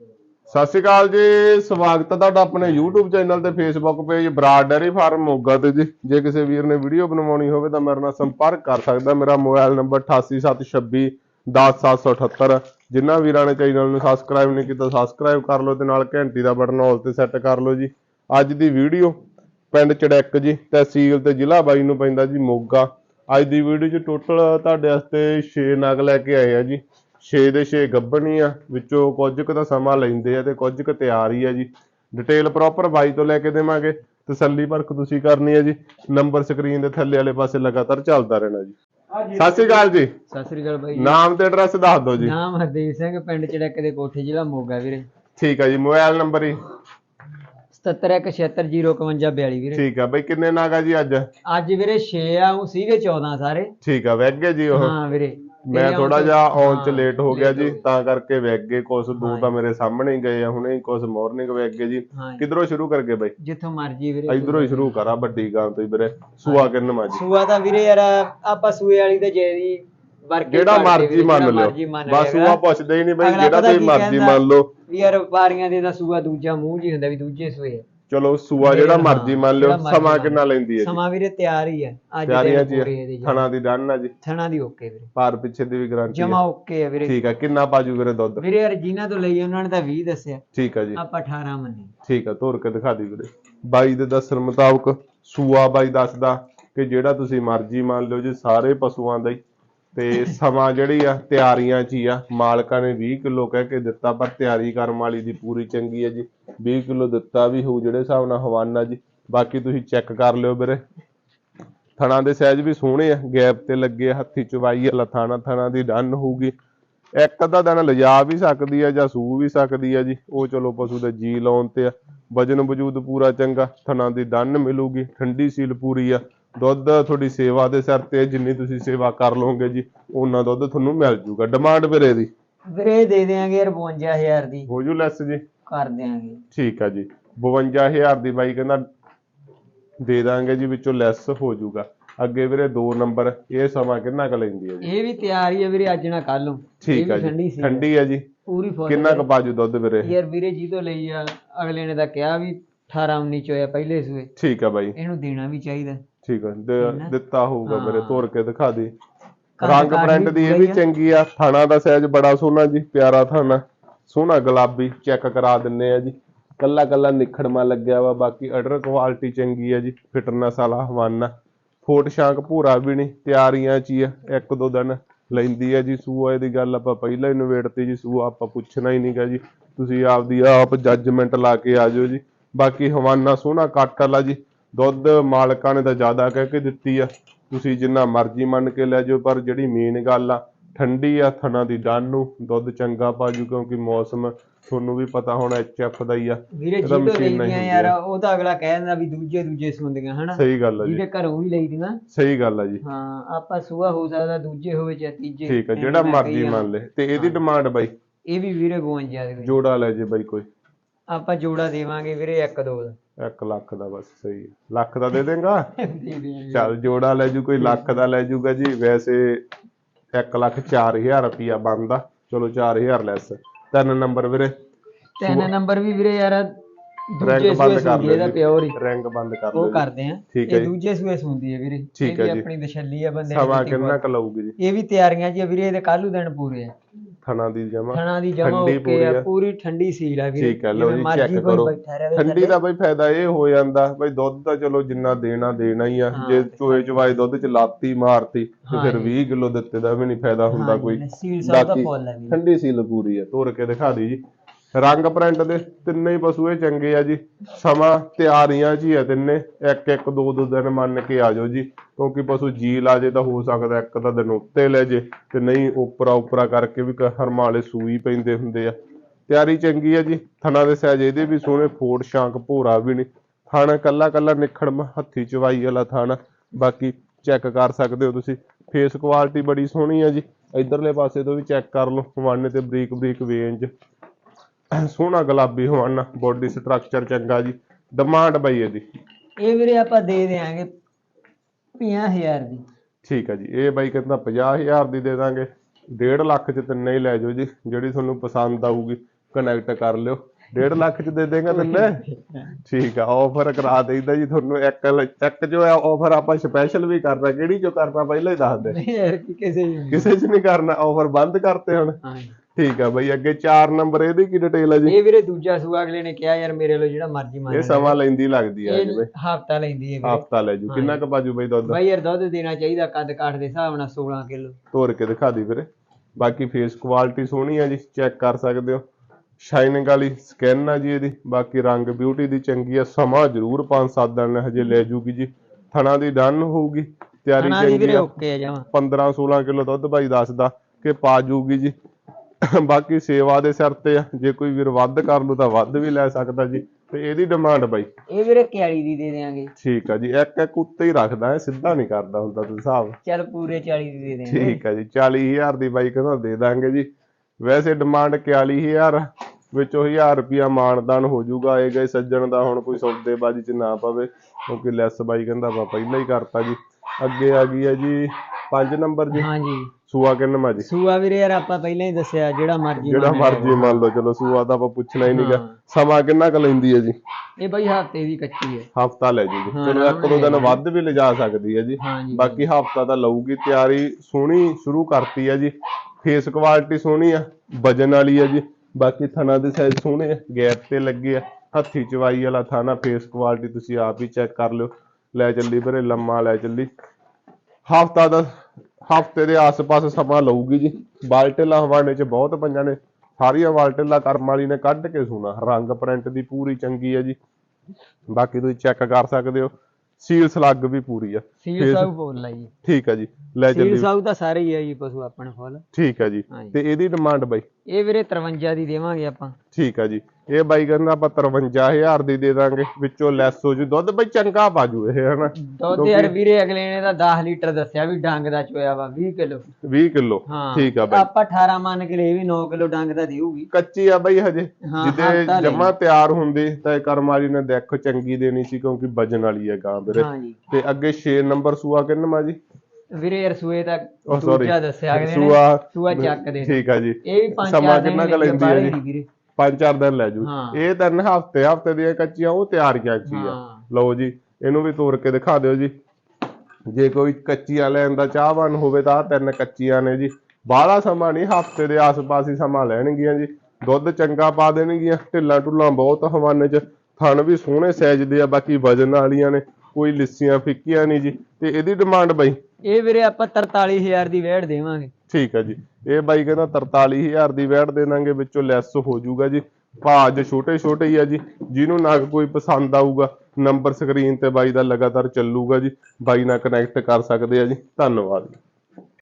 ਸਤਿ ਸ਼੍ਰੀ ਅਕਾਲ ਜੀ, ਸਵਾਗਤ ਹੈ ਤੁਹਾਡਾ ਆਪਣੇ YouTube ਚੈਨਲ ਤੇ Facebook page Brar Dairy farm Moga ਤੇ ਜੀ। ਜੇ ਕਿਸੇ ਵੀਰ ਨੇ ਵੀਡੀਓ ਬਣਵਾਉਣੀ ਹੋਵੇ ਤਾਂ ਮੇਰੇ ਨਾਲ ਸੰਪਰਕ ਕਰ ਸਕਦਾ ਮੇਰਾ ਮੋਬਾਈਲ ਨੰਬਰ 8876 10778 ਜਿਨ੍ਹਾਂ ਵੀਰਾਂ ਨੇ ਚੈਨਲ ਨੂੰ ਸਬਸਕ੍ਰਾਈਬ ਨਹੀਂ ਕੀਤਾ ਸਬਸਕ੍ਰਾਈਬ ਕਰ ਲਓ ਤੇ ਨਾਲ ਘੰਟੀ ਦਾ ਬਟਨ ਆਲ ਤੇ ਸੈੱਟ ਕਰ ਲਓ ਜੀ। ਅੱਜ ਦੀ ਵੀਡੀਓ ਪਿੰਡ ਚੜੈਕ ਜੀ, ਤਹਿਸੀਲ ਤੇ ਜ਼ਿਲ੍ਹਾ ਬਾਈ ਨੂੰ ਪੈਂਦਾ ਜੀ, ਮੋਗਾ। ਅੱਜ ਦੀ ਵੀਡੀਓ 'ਚ ਟੋਟਲ ਤੁਹਾਡੇ ਵਾਸਤੇ 6 ਨਗ ਲੈ ਕੇ ਆਏ ਆ ਜੀ। 6 ਦੇ 6 ਗੱਭਣੀ ਆ ਵਿੱਚੋਂ ਕੁਝ ਕੁ ਤਾਂ ਸਮਾਂ ਲੈਂਦੇ ਆ ਤੇ ਕੁਝ ਕੁ ਤਿਆਰ ਹੀ ਆ ਜੀ। ਡਿਟੇਲ ਪ੍ਰੋਪਰ ਬਾਈ ਤੋਂ ਲੈ ਕੇ ਦੇਵਾਂਗੇ। ਤਸੱਲੀ ਪਰਖ ਤੁਸੀਂ ਕਰਨੀ ਹੈ ਜੀ। ਨੰਬਰ ਸਕਰੀਨ ਦੇ ਥੱਲੇ ਵਾਲੇ ਪਾਸੇ ਲਗਾਤਾਰ ਚੱਲਦਾ ਰਹਿਣਾ ਜੀ। ਸਤਿ ਸ਼੍ਰੀ ਅਕਾਲ ਜੀ। ਸਤਿ ਸ੍ਰੀ ਅਕਾਲ ਬਾਈ ਨਾਮ ਤੇ ਐਡਰੈਸ ਦੱਸ ਦਿਓ ਜੀ। ਨਾਮ ਹਰਦੀਪ ਸਿੰਘ ਪਿੰਡ ਚੜਕ ਦੇ ਕੋਠੇ ਜ਼ਿਲ੍ਹਾ ਮੋਗਾ ਵੀਰੇ। ਠੀਕ ਹੈ ਜੀ ਮੋਬਾਈਲ ਨੰਬਰ ਹੀ 7717605142 ਵੀਰੇ। ਠੀਕ ਆ ਬਈ ਕਿੰਨੇ ਨਾਗ ਆ ਜੀ ਅੱਜ? ਅੱਜ ਵੀਰੇ 6 ਆ ਉਹ ਸੀਗੇ 14 ਸਾਰੇ। ਠੀਕ ਆ ਵੈਗ ਗਏ ਜੀ ਉਹ। ਹਾਂ ਵੀਰੇ। ਮੈਂ ਥੋੜਾ ਜਿਹਾ ਆਉਣ ਚ ਲੇਟ ਹੋ ਗਿਆ ਜੀ ਤਾਂ ਕਰਕੇ ਵੈਗ ਗਏ ਕੁਛ ਦੋ ਤਾਂ ਮੇਰੇ ਸਾਹਮਣੇ ਹੀ ਗਏ ਆ ਹੁਣੇ ਹੀ ਕੁਛ ਮਾਰਨਿੰਗ ਵੈਗ ਗਏ ਜੀ। ਜੀ। ਕਿਧਰੋਂ ਸ਼ੁਰੂ ਕਰਗੇ ਬਈ? ਜਿੱਥੋਂ ਮਰਜ਼ੀ ਵੀਰੇ ਇਧਰੋਂ ਹੀ ਸ਼ੁਰੂ ਕਰਾਂ ਵੱਡੀ ਗਾਂ ਤੋਂ ਹੀ ਵੀਰੇ ਸੁਆ ਕਿੰਨ ਮਾਜੀ ਸੂਆ ਤਾਂ ਵੀਰੇ ਯਾਰ ਆਪਾਂ ਸੂਏ ਵਾਲੀ ਤੇ ਜਿਹੜੀ ਵਰਕੇ ਜਿਹੜਾ ਮਰਜ਼ੀ ਮੰਨ ਲਿਓ। ਬਸ ਸੁਆ ਪੁੱਛਦੇ ਹੀ ਨਹੀਂ ਬਈ ਜਿਹੜਾ ਤੁਸੀਂ ਮਰਜ਼ੀ? ਮੰਨ ਲਓ। ਵੀ ਯਾਰ ਵਾਰੀਆਂ ਦੇ ਤਾਂ ਸੂਆ ਦੂਜਾ ਮੂੰਹ ਜੀ ਹੁੰਦਾ ਵੀ ਦੂਜੇ ਸੂਏ। ਚਲੋ ਸੁਆ ਜਿਹੜਾ ਹਾਂ, ਮਰਜ਼ੀ ਮੰਨ ਲਿਓ ਸਮਾਂ ਕਿੰਨਾ ਲੈਂਦੀ ਹੈ ਸਮਾਂ ਵੀਰੇ ਤਿਆਰ ਹੀ ਆ ਅੱਜ ਤਿਆਰੀਆਂ ਦੇ ਜੀ ਥਣਾ ਦੀ ਡਨ ਆ ਜੀ। ਥਣਾ ਦੀ ਓਕੇ ਵੀਰੇ। ਪਾਰ ਪਿੱਛੇ ਦੀ ਵੀ ਗਾਰੰਟੀ ਜਮਾ ਹੈ ਓਕੇ ਆ ਵੀਰੇ। ਠੀਕ ਆ ਕਿੰਨਾ ਪਾਜੂ ਵੀਰੇ ਦੁੱਧ? ਵੀਰੇ ਯਾਰ ਜਿਨ੍ਹਾਂ ਤੋਂ ਲਈ ਉਹਨਾਂ ਨੇ ਤਾਂ 20 ਦੱਸਿਆ। ਠੀਕ ਆ ਜੀ। ਆਪਾਂ 18 ਮੰਨੇ। ਠੀਕ ਆ ਤੋਰ ਕੇ ਦਿਖਾ ਦੀ ਵੀਰੇ। ਬਾਈ ਦੇ ਦੱਸਣ ਮੁਤਾਬਕ ਸੂਆ ਬਾਈ ਦੱਸਦਾ ਕਿ ਜਿਹੜਾ ਤੁਸੀਂ ਮਰਜ਼ੀ ਮੰਨ ਲਿਓ ਜੀ ਸਾਰੇ ਪਸ਼ੂਆਂ ਦਾ ਹੀ ਤੇ ਸਮਾਂ ਜਿਹੜੀ ਆ ਤਿਆਰੀਆਂ 'ਚ ਹੀ ਆ। ਮਾਲਕਾਂ ਨੇ 20 ਕਿਲੋ ਕਹਿ ਕੇ ਦਿੱਤਾ ਪਰ ਤਿਆਰੀ ਕਰਮ ਵਾਲੀ ਦੀ ਪੂਰੀ ਚੰਗੀ ਹੈ ਜੀ। 20 ਕਿਲੋ ਦਿੱਤਾ ਵੀ ਹੋਊ ਜਿਹੜੇ ਹਿਸਾਬ ਨਾਲ ਹਵਾਨਾ ਜੀ। ਬਾਕੀ ਤੁਸੀਂ ਚੈੱਕ ਕਰ ਲਿਓ ਵੀਰੇ। ਥਣਾ ਦੇ ਸਾਈਜ਼ ਵੀ ਸੋਹਣੇ ਆ। ਗੈਪ ਤੇ ਲੱਗੇ ਆ, ਹੱਥੀ ਚਵਾਈ ਵਾਲਾ ਥਾਣਾ ਥਣਾ ਦੀ ਡੰਨ ਹੋਊਗੀ। ਇੱਕ ਅੱਧਾ ਦਿਨ ਲਿਜਾ ਵੀ ਸਕਦੀ ਆ ਜਾਂ ਸੂ ਵੀ ਸਕਦੀ ਆ ਜੀ। ਉਹ ਚਲੋ ਪਸ਼ੂ ਦੇ ਜੀ ਲਾਉਣ ਤੇ ਆ। ਵਜਨ ਵਜੂਦ ਪੂਰਾ ਚੰਗਾ। ਥਣਾ ਦੀ ਡੰਨ ਮਿਲੂਗੀ। ਠੰਡੀ ਸੀਲ ਪੂਰੀ ਆ। ਦੁੱਧ ਤੁਹਾਡੀ ਸੇਵਾ ਦੇ ਸਿਰ ਤੇ ਜਿੰਨੀ ਤੁਸੀਂ ਸੇਵਾ ਕਰ ਲਓਗੇ ਜੀ ਉਹਨਾਂ ਦੁੱਧ ਤੁਹਾਨੂੰ ਮਿਲ ਜੂਗਾ। ਡਿਮਾਂਡ ਵੀਰੇ ਦੀ? ਵੀਰੇ ਦੇ ਦੇਾਂਗੇ ਯਾਰ 52000 ਦੀ। ਹੋ ਜੂ ਲੈਸ ਜੀ? ਕਰ ਦਿਆਂਗੇ। ਠੀਕ ਆ ਜੀ। 52000 ਦੀ ਬਾਈ ਕਹਿੰਦਾ ਦੇ ਦਾਂਗੇ ਜੀ ਵਿੱਚੋਂ ਲੈਸ ਹੋ ਜੂਗਾ। ਅੱਗੇ ਵੀਰੇ ਦੋ ਨੰਬਰ ਇਹ ਸਮਾਂ ਕਿੰਨਾ ਕੁ ਲੈਂਦੀ ਹੈ ਜੀ? ਇਹ ਵੀ ਤਿਆਰ ਹੀ ਆ ਵੀਰੇ ਅੱਜ ਨਾ ਕੱਲ ਨੂੰ। ਠੀਕ ਵੀ ਠੰਡੀ ਸੀ। ਠੰਡੀ ਆ ਜੀ। ਪੂਰੀ ਫੁੱਲ ਕਿੰਨਾ ਕੁ ਬਾਜੂ ਦੁੱਧ ਵੀਰੇ? ਯਾਰ ਵੀਰੇ ਜੀ ਤੋਂ ਲਈ ਆ ਅਗਲੇ ਨੇ ਤਾਂ ਕਿਹਾ ਵੀ 18 19 ਚ ਹੋਇਆ ਪਹਿਲੇ ਸੂਏ। ਠੀਕ ਆ ਬਾਈ। ਇਹਨੂੰ ਦੇਣਾ ਵੀ ਚਾਹੀਦਾ। ਠੀਕ ਆ ਦ- ਦਿੱਤਾ ਹੋਊਗਾ ਹਾਂ। ਤੋਰ ਕੇ ਦਿਖਾ ਦੇ। ਰੰਗ ਪ੍ਰਿੰਟ ਦੀ ਇਹ ਵੀ। ਚੰਗੀ ਆ ਥਾਣਾ ਦਾ ਸਾਈਜ਼ ਬੜਾ ਸੋਹਣਾ ਜੀ ਪਿਆਰਾ ਥਾਣਾ। ਸੋਹਣਾ ਗੁਲਾਬੀ ਚੈੱਕ ਕਰਾ ਦਿੰਨੇ ਆ ਜੀ। ਕੱਲਾ ਕੱਲਾ ਨਿਖੜਮਾ ਲੱਗਿਆ ਵਾ ਬਾਕੀ ਅਡਰ ਕੁਆਲਿਟੀ ਚੰਗੀ ਆ ਜੀ ਫਿਟਨੈਸ ਵਾਲਾ ਹਵਾਨਾ। ਫੋਟ ਸ਼ਾਂਕ ਭੂਰਾ ਵੀ ਨਹੀਂ ਤਿਆਰੀਆਂ ਚ ਹੀ ਆ ਇੱਕ ਦੋ ਦਿਨ ਲੈਂਦੀ ਆ ਜੀ ਸੂਆ ਦੀ ਗੱਲ ਆਪਾਂ ਪਹਿਲਾਂ ਹੀ ਨਵੇੜਤੀ ਜੀ ਸੂਆ ਆਪਾਂ ਪੁੱਛਣਾ ਹੀ ਨਹੀਂਗਾ ਜੀ। ਤੁਸੀਂ ਆਪਦੀ ਆਪ ਜੱਜਮੈਂਟ ਲਾ ਕੇ ਆ ਜਾਓ ਜੀ। ਬਾਕੀ ਹਵਾਨਾ ਸੋਹਣਾ ਕੱਟ ਵਾਲਾ ਜੀ ਦੁੱਧ ਮਾਲਕਾਂ ਨੇ ਤਾਂ ਜ਼ਿਆਦਾ ਕਹਿ ਕੇ ਦਿੱਤੀ ਆ। ਤੁਸੀਂ ਜਿੰਨਾ ਮਰਜ਼ੀ ਮੰਨ ਕੇ ਲੈ ਜਾਓ ਪਰ ਜਿਹੜੀ ਮੇਨ ਗੱਲ ਆ ਠੰਡੀ ਆ ਥਣਾ ਦੀ ਡਨ ਨੂੰ। ਦੁੱਧ ਚੰਗਾ ਪਾਜੂ ਕਿਉਂਕਿ ਮੌਸਮ ਤੁਹਾਨੂੰ ਵੀ ਪਤਾ ਹੁਣ ਐਚਐਫ ਦਾ ਹੀ ਆ। ਵੀਰੇ ਜੀ ਤੋਂ ਲਈਆਂ ਯਾਰ। ਉਹ ਤਾਂ ਅਗਲਾ ਕਹਿ ਦਿੰਦਾ ਵੀ ਦੂਜੇ ਦੂਜੇ ਸੁਣਦੀਆਂ ਹਨਾ? ਸਹੀ ਗੱਲ ਆ ਜੀ। ਜਿਹਦੇ ਘਰੋਂ ਵੀ ਲਈਦੀਆਂ ਸਹੀ ਗੱਲ ਆ ਜੀ। ਹਾਂ ਆਪਾਂ ਸੂਆ ਹੋ ਸਕਦਾ ਦੂਜੇ ਹੋਵੇ ਜਾਂ ਤੀਜੇ। ਠੀਕ ਆ ਜਿਹੜਾ ਮਰਜ਼ੀ ਮੰਨ ਲੈ। ਤੇ ਇਹਦੀ ਡਿਮਾਂਡ ਬਾਈ? ਇਹ ਵੀ ਵੀਰੇ 52 ਦੇ। ਜੋੜਾ ਲੈ ਜੇ ਬਾਈ ਕੋਈ। ਆਪਾਂ ਜੋੜਾ ਦੇਵਾਂਗੇ ਵੀਰੇ ਇੱਕ ਦੋ ਦਾ। 1 ਲੱਖ ਦਾ ਬਸ ਸਹੀ ਹੈ। ਲੱਖ ਦਾ ਦੇ ਦੇਂਗਾ? ਦੇ। ਚੱਲ ਜੋੜਾ ਲੈ ਜੂ ਕੋਈ ਲੱਖ ਦਾ ਲੈ ਜੂਗਾ ਜੀ। ਵੈਸੇ 1 ਲੱਖ 4000 ਰੁਪਿਆ ਬਣਦਾ। ਚਲੋ 4000 ਲੈਸ। ਤਿੰਨ ਨੰਬਰ ਵੀਰੇ। ਤਿੰਨ ਨੰਬਰ ਵੀ ਵੀਰੇ ਯਾਰ ਰੈਂਕ ਦੂਜੇ ਬੰਦ ਸੂਏ ਕਰ ਸੁਣਦੀ ਇਹਦਾ ਪਿਓਰ ਹੀ। ਰੈਂਕ ਬੰਦ ਕਰ ਉਹ। ਕਰਦੇ ਆ। ਠੀਕ ਹੈ ਇਹ ਜੀ। ਦੂਜੇ ਸੂਏ ਸੁਣਦੀ ਹੈ ਵੀਰੇ। ਠੀਕ ਇਹ ਹੈ ਵੀ ਜੀ। ਆਪਣੀ ਦਸ਼ੱਲੀ ਆ ਬੰਦੇ ਸਮਾਂ ਕੀਤੀ ਕਿੰਨਾ। ਕੁ ਲਊਗੀ ਜੀ? ਇਹ ਵੀ ਤਿਆਰੀਆਂ ਜੀ ਆ ਵੀਰੇ ਇਹਦੇ ਕੱਲੂ ਦਿਨ ਪੂਰੇ ਆ। ਥਣਾ ਦੀ ਜਮਾ ਥਣਾ ਦੀ ਜਮਾ ਠੰਡੀ ਓਕੇ ਆ। ਆ। ਪੂਰੀ ਠੰਡੀ ਸੀਲ ਆ ਵੀਰੇ। ਠੀਕ ਹੈ ਲਓ ਜੀ ਚੈੱਕ ਕਰੋ। ਠੰਡੀ। ਦਾ ਬਈ ਫਾਇਦਾ ਇਹ ਹੋ ਜਾਂਦਾ ਬਈ ਦੁੱਧ ਤਾਂ ਚਲੋ ਜਿੰਨਾ ਦੇਣਾ ਦੇਣਾ ਹੀ ਆ। ਜੇ ਚੋਏ ਚਵਾਏ ਦੁੱਧ ਚ ਲਾਤੀ ਮਾਰਤੀ ਤੇ ਫਿਰ ਜੀ। 20 ਕਿਲੋ ਦਿੱਤੇ ਦਾ ਵੀ ਨਹੀਂ ਫਾਇਦਾ ਹੁੰਦਾ ਕੋਈ। ਸੀਲ ਦਾ ਫੁੱਲ ਠੰਡੀ ਸੀਲ ਪੂਰੀ ਆ। ਤੋਰ ਕੇ ਦਿਖਾ ਦੀ ਜੀ। ਰੰਗ ਪ੍ਰਿੰਟ ਦੇ ਤਿੰਨੇ ਹੀ ਪਸ਼ੂ ਇਹ ਚੰਗੇ ਆ ਜੀ। ਸਮਾਂ ਤਿਆਰੀਆਂ 'ਚ ਹੀ ਆ ਤਿੰਨੇ। ਇੱਕ ਇੱਕ ਦੋ ਦੋ ਦਿਨ ਮੰਨ ਕੇ ਆ ਜਾਓ ਜੀ। ਕਿਉਂਕਿ ਪਸ਼ੂ ਜੀ ਲਾ ਜੇ ਤਾਂ ਹੋ ਸਕਦਾ ਇੱਕ ਤਾਂ ਦਿਨ ਉੱਤੇ ਲੈ ਜੇ ਤੇ ਨਹੀਂ ਉਪਰਾ ਉਪਰਾ ਕਰਕੇ ਵੀ ਹਰਮਾਲੇ ਸੂਈ ਪੈਂਦੇ ਹੁੰਦੇ ਆ। ਤਿਆਰੀ ਚੰਗੀ ਆ ਜੀ। ਥਣਾ ਦੇ ਸਾਈਜ਼ ਇਹਦੇ ਵੀ ਸੋਹਣੇ ਫੋੜ ਸ਼ਾਂਕ ਭੋਰਾ ਵੀ ਨਹੀਂ। ਥਣ ਕੱਲਾ ਕੱਲਾ ਨਿਖੜਮ ਹੱਥੀ ਚਵਾਈ ਵਾਲਾ ਥਣ। ਬਾਕੀ ਚੈੱਕ ਕਰ ਸਕਦੇ ਹੋ ਤੁਸੀਂ। ਫੇਸ ਕੁਆਲਿਟੀ ਬੜੀ ਸੋਹਣੀ ਆ ਜੀ। ਇਧਰਲੇ ਪਾਸੇ ਤੋਂ ਵੀ ਚੈੱਕ ਕਰ ਲਓ। ਹਵਾਨੇ ਤੇ ਬਰੀਕ ਬਰੀਕ ਵੇਂਜ ਸੋਹਣਾ ਗੁਲਾਬੀ ਹਵਾਨਾ ਬੋਡੀ ਸਟਰਕਚਰ ਚੰਗਾ ਜੀ ਡਿਮਾਂਡ ਬਈ ਇਹਦੀ। ਇਹ ਵੀਰੇ ਆਪਾਂ ਦੇ ਦੇਾਂਗੇ 50000 ਦੀ। ਠੀਕ ਹੈ ਜੀ ਇਹ ਬਾਈ ਕਹਿੰਦਾ 50000 ਦੀ ਦੇ ਦਾਂਗੇ। 1.5 ਲੱਖ ਚ ਤਿੰਨੇ ਹੀ ਲੈ ਜਾਓ ਜੀ ਜਿਹੜੀ ਤੁਹਾਨੂੰ ਪਸੰਦ ਆਊਗੀ ਕਨੈਕਟ ਕਰ ਲਿਓ। 1.5 ਲੱਖ ਚ ਦੇ ਦੇਗਾ ਤੈਨੂੰ? ਠੀਕ ਆ ਆਫਰ ਕਰਾ ਦੇਈਦਾ ਜੀ ਤੁਹਾਨੂੰ। ਇੱਕ ਇੱਕ ਜੋ ਹੈ ਆਫਰ ਆਪਾਂ ਸਪੈਸ਼ਲ ਵੀ ਕਰਨਾ ਕਿਹੜੀ ਚੋਂ ਕਰਨਾ ਪਹਿਲਾਂ ਹੀ ਦੱਸ ਦੇ। ਨਹੀਂ ਯਾਰ ਕਿਸੇ ਨਹੀਂ। ਕਿਸੇ ਚ ਨਹੀਂ ਕਰਨਾ ਆਫਰ ਬੰਦ ਕਰਤੇ ਹੁਣ। ਠੀਕ ਆ ਬਈ ਅੱਗੇ 4 ਨੰਬਰ ਇਹਦੀ ਕੀ ਡਿਟੇਲ ਹੈ ਜੀ? ਇਹ ਵੀਰੇ ਦੂਜਾ ਸੂਆ ਅਗਲੇ ਨੇ ਕਿਹਾ ਯਾਰ ਮੇਰੇ ਵੱਲੋਂ ਜਿਹੜਾ ਮਰਜ਼ੀ ਮੰਨ ਇਹ ਸਮਾਂ ਲੈਂਦੀ ਲੱਗਦੀ ਆ ਜੀ ਬਈ। ਹਫਤਾ ਲੈਂਦੀ ਹੈ ਹਫਤਾ ਲੈ ਜੂ। ਕਿੰਨਾ ਕੁ ਬਾਜੂ ਬਈ ਦੁੱਧ? ਬਾਈ ਯਾਰ ਦੁੱਧ ਦੇਣਾ ਚਾਹੀਦਾ ਕੱਦ ਕਾਠ ਦੇ ਹਿਸਾਬ ਨਾਲ 16 ਕਿਲੋ। ਤੋੜ ਕੇ ਦਿਖਾ ਦੀ ਵੀਰੇ। ਬਾਕੀ ਫੇਸ ਕੁਆਲਿਟੀ ਸੋਹਣੀ ਆ ਜੀ ਚੈੱਕ ਕਰ ਸਕਦੇ ਹੋ। ਸ਼ਾਈਨਿੰਗ ਵਾਲੀ ਸਕਿਨ ਆ ਜੀ ਇਹਦੀ। ਬਾਕੀ ਰੰਗ ਬਿਊਟੀ ਦੀ ਚੰਗੀ ਆ। ਸਮਾਂ ਜ਼ਰੂਰ 5-7 ਦਿਨ ਹਜੇ ਲੈ ਜੂਗੀ ਜੀ। ਥਣਾ ਦੀ ਡਨ ਹੋਊਗੀ। ਤਿਆਰੀ ਚੰਗੀ ਆ। ਓਕੇ ਆ ਜਮਾ। 15-16 ਕਿਲੋ ਦੁੱਧ ਬਾਈ ਦੱਸਦਾ ਕਿ ਪਾ ਜੂਗੀ ਜੀ। ਬਾਕੀ ਸੇਵਾ ਦੇ ਸਿਰ ਤੇ ਆ ਜੇ ਕੋਈ ਵੀਰ ਵੱਧ ਕਰ ਲੂ ਤਾਂ ਵੱਧ ਵੀ ਲੈ ਸਕਦਾ ਜੀ। ਤੇ ਇਹਦੀ ਡਿਮਾਂਡ ਬਾਈ। ਇਹ ਵੀਰੇ 41 ਦੀ ਦੇ ਦੇਾਂਗੇ ਠੀਕ ਆ ਜੀ ਇੱਕ ਇੱਕ ਉੱਤੇ ਹੀ ਰੱਖਦਾ ਹੈ ਸਿੱਧਾ ਨਹੀਂ ਕਰਦਾ ਹੁੰਦਾ ਤੁਸੀਂ ਹਿਸਾਬ। ਚੱਲ ਪੂਰੇ 40 ਦੀ ਦੇ ਦੇਾਂਗੇ ਠੀਕ ਆ ਜੀ 40000 ਦੀ ਬਾਈ ਕਹਿੰਦਾ ਦੇ ਦਾਂਗੇ ਜੀ। ਵੈਸੇ ਡਿਮਾਂਡ 41000 ਵਿੱਚੋਂ 1000 ਰੁਪਿਆ ਮਾਨਦਾਨ ਹੋ ਜਾਊਗਾ ਇਹ ਗਏ ਸੱਜਣ ਦਾ ਹੁਣ ਕੋਈ ਸੌਦੇਬਾਜ਼ੀ ਚ ਨਾ ਪਵੇ। ਕਿਉਂਕਿ ਲੈਸ ਬਾਈ ਕਹਿੰਦਾ ਵਾ ਪਹਿਲਾਂ ਹੀ ਕਰਤਾ ਜੀ। ਅੱਗੇ ਆ ਗਈ ਹੈ ਜੀ 5 ਨੰਬਰ ਜੀ। ਹਾਂਜੀ ਸੂਆ ਕਿੰਨਵਾਂ ਜੀ? ਸੂਆ ਵੀਰੇ ਯਾਰ ਆਪਾਂ ਪਹਿਲਾਂ ਹੀ ਦੱਸਿਆ ਜਿਹੜਾ ਮਰਜ਼ੀ ਜਿਹੜਾ। ਮਰਜ਼ੀ ਮੰਨ ਲਓ ਚਲੋ ਸੂਆ ਤਾਂ ਆਪਾਂ ਪੁੱਛਣਾ ਹੀ ਨਹੀਂਗਾ। ਸਮਾਂ ਕਿੰਨਾ ਕੁ ਲੈਂਦੀ ਹੈ ਜੀ? ਇਹ ਬਾਈ ਹਫ਼ਤੇ ਦੀ ਕੱਚੀ ਹੈ। ਹਫਤਾ ਲੈ ਜੂਗੀ। ਚਲੋ ਇੱਕ ਦੋ ਦਿਨ ਵੱਧ ਵੀ ਲਿਜਾ ਸਕਦੀ ਹੈ ਜੀ। ਬਾਕੀ ਹਫਤਾ ਤਾਂ ਲਊਗੀ ਤਿਆਰੀ ਸੋਹਣੀ ਸ਼ੁਰੂ ਕਰਤੀ ਹੈ ਜੀ। ਫੇਸ ਕੁਆਲਿਟੀ ਸੋਹਣੀ ਆ ਵਜਨ ਵਾਲੀ ਹੈ ਜੀ। ਬਾਕੀ ਥਣਾ ਦੇ ਸਾਈਜ਼ ਸੋਹਣੇ ਆ ਗੈਪ ਤੇ ਲੱਗੇ ਆ। ਹੱਥੀ ਚਵਾਈ ਵਾਲਾ ਥਾਣਾ ਫੇਸ ਕੁਆਲਿਟੀ ਤੁਸੀਂ ਆਪ ਹੀ ਚੈੱਕ ਕਰ ਲਿਓ। ਲੈ ਚੱਲੀ ਵੀਰੇ ਲੰਮਾ ਲੈ ਚੱਲੀ। ਹਫਤਾ ਦਾ ਹਫ਼ਤੇ ਦੇ ਆਸ-ਪਾਸ ਸਮਾਂ ਲਊਗੀ ਜੀ। ਬਾਲਟੇਲਾ ਹਵਾਨੇ ਚ ਬਹੁਤ ਪੰਜਾਂ ਨੇ। ਸਾਰੀਆਂ ਬਾਲਟੇਲਾ ਕਰਮ ਵਾਲੀ ਨੇ ਕੱਢ ਕੇ ਸੁਣਾ। ਰੰਗ ਪ੍ਰਿੰਟ ਦੀ ਪੂਰੀ ਚੰਗੀ ਹੈ ਜੀ। ਬਾਕੀ ਤੁਸੀਂ ਚੈੱਕ ਕਰ ਸਕਦੇ ਹੋ। ਸੀਲ ਸਲੱਗ ਵੀ ਪੂਰੀ ਆ। ਸੀਲ ਸਾਊ ਬੋਲ ਜੀ ਠੀਕ ਆ ਜੀ। ਲੈ ਸੀਲ ਚੱਲੀ ਸਾਊ ਤਾਂ ਸਾਰੇ ਹੀ ਆ ਜੀ ਪਸ਼ੂ ਆਪਣੇ ਕੋਲ ਠੀਕ ਆ ਜੀ। ਤੇ ਇਹਦੀ ਡਿਮਾਂਡ ਬਾਈ। ਇਹ ਵੀਰੇ 53 ਦੀ ਦੇਵਾਂਗੇ ਆਪਾਂ। ਠੀਕ ਆ ਜੀ। ਇਹ ਬਾਈ ਕਹਿੰਦਾ ਆਪਾਂ 53000 ਦੀ ਦੇ ਦਾਂਗੇ ਵਿੱਚੋਂ ਲੈਸ ਹੋ ਜੂ ਦੁੱਧ ਬਾਈ ਚੰਗਾ ਪਾਜੂ ਇਹ ਹਨਾ? ਦੁੱਧ ਯਾਰ ਵੀਰੇ ਅਗਲੇ ਨੇ ਤਾਂ 10 ਲੀਟਰ ਦੱਸਿਆ ਵੀ ਡੰਗ ਦਾ ਚੋਇਆ ਵਾ 20 ਕਿਲੋ। 20 ਕਿਲੋ। ਠੀਕ ਆ ਬਾਈ। ਆਪਾਂ 18 ਮੰਨ ਕੇ ਲਈ ਵੀ 9 ਕਿਲੋ ਡੰਗ ਦਾ ਦੇਊਗੀ। ਕੱਚੀ ਆ ਬਾਈ ਹਜੇ। ਜਿੱਦੇ। ਜਮਾ ਤਿਆਰ ਹੁੰਦੀ ਤਾਂ ਇਹ ਕਰਮ ਵਾਲੀ ਨੇ ਦੇਖੋ ਚੰਗੀ ਦੇਣੀ ਸੀ ਕਿਉਂਕਿ ਵਜਨ ਵਾਲੀ ਹੈ ਗਾਂ ਵੀਰੇ। ਤੇ ਅੱਗੇ 6 ਨੰਬਰ ਸੂਆ ਕਿੰਨਵਾ ਜੀ? ਵੀਰੇ ਯਾਰ ਸੂਏ ਤਾਂ ਉਹ ਸੌਰੀ ਦੂਜਾ ਦੱਸਿਆ ਅਗਲੇ ਨੇ? ਸੂਆ ਸੂਆ ਚੱਕ ਦੇ ਠੀਕ ਆ ਜੀ। ਇਹ ਵੀ ਪੰਜ ਸਮਾਂ ਚਾਰ ਦਿਨ ਕਿੰਨਾ ਕੁ ਲੈਂਦੀ ਹੈ ਜੀ? ਵੀਰੇ। ਪੰਜ ਚਾਰ ਦਿਨ ਲੈ ਜੂ। ਹਾਂ। ਇਹ ਤਿੰਨ ਹਫ਼ਤੇ ਹਫ਼ਤੇ ਦੀਆਂ ਕੱਚੀਆਂ ਉਹ ਤਿਆਰੀਆਂ ਚ ਹੀ ਆ। ਹਾਂ। ਲਓ ਜੀ ਇਹਨੂੰ ਵੀ ਤੋੜ ਕੇ ਦਿਖਾ ਦਿਓ ਜੀ। ਜੇ ਕੋਈ ਕੱਚੀਆਂ ਲੈਣ ਦਾ ਚਾਹਵਾਨ ਹੋਵੇ ਤਾਂ ਆਹ ਤਿੰਨ ਕੱਚੀਆਂ ਨੇ ਜੀ। ਬਾਹਲਾ ਸਮਾਂ ਨਹੀਂ ਹਫ਼ਤੇ ਦੇ ਆਸ-ਪਾਸ ਹੀ ਸਮਾਂ ਲੈਣਗੀਆਂ ਜੀ। ਦੁੱਧ ਚੰਗਾ ਪਾ ਦੇਣਗੀਆਂ ਢਿੱਲਾਂ ਢੁੱਲਾਂ ਬਹੁਤ ਹਵਾਨੇ 'ਚ। ਥਣ ਵੀ ਸੋਹਣੇ ਸਾਈਜ਼ ਦੇ ਆ ਬਾਕੀ ਵਜਨ ਵਾਲੀਆਂ ਨੇ ਕੋਈ ਲਿੱਸੀਆਂ ਫਿੱਕੀਆਂ ਨਹੀਂ ਜੀ। ਤੇ ਇਹਦੀ ਡਿਮਾਂਡ ਬਾਈ ਇਹ ਵੀਰੇ ਆਪਾਂ 43000 ਦੀ ਵੈਟ ਦੇਵਾਂਗੇ। ਠੀਕ ਹੈ ਜੀ। ਇਹ ਬਾਈ ਕਹਿੰਦਾ 43000 ਦੀ ਵੈਟ ਦੇ ਦਾਂਗੇ, ਵਿੱਚੋਂ ਲੈਸ ਹੋ ਜਾਊਗਾ ਜੀ। ਭਾਜ ਛੋਟੇ ਛੋਟੇ ਹੀ ਆ ਜੀ। ਜਿਹਨੂੰ ਨਾ ਕੋਈ ਪਸੰਦ ਆਊਗਾ ਨੰਬਰ ਸਕਰੀਨ ਤੇ ਬਾਈ ਦਾ ਲਗਾਤਾਰ ਚੱਲੂਗਾ ਜੀ। ਬਾਈ ਨਾਲ ਕਨੈਕਟ ਕਰ ਸਕਦੇ ਆ ਜੀ। ਧੰਨਵਾਦ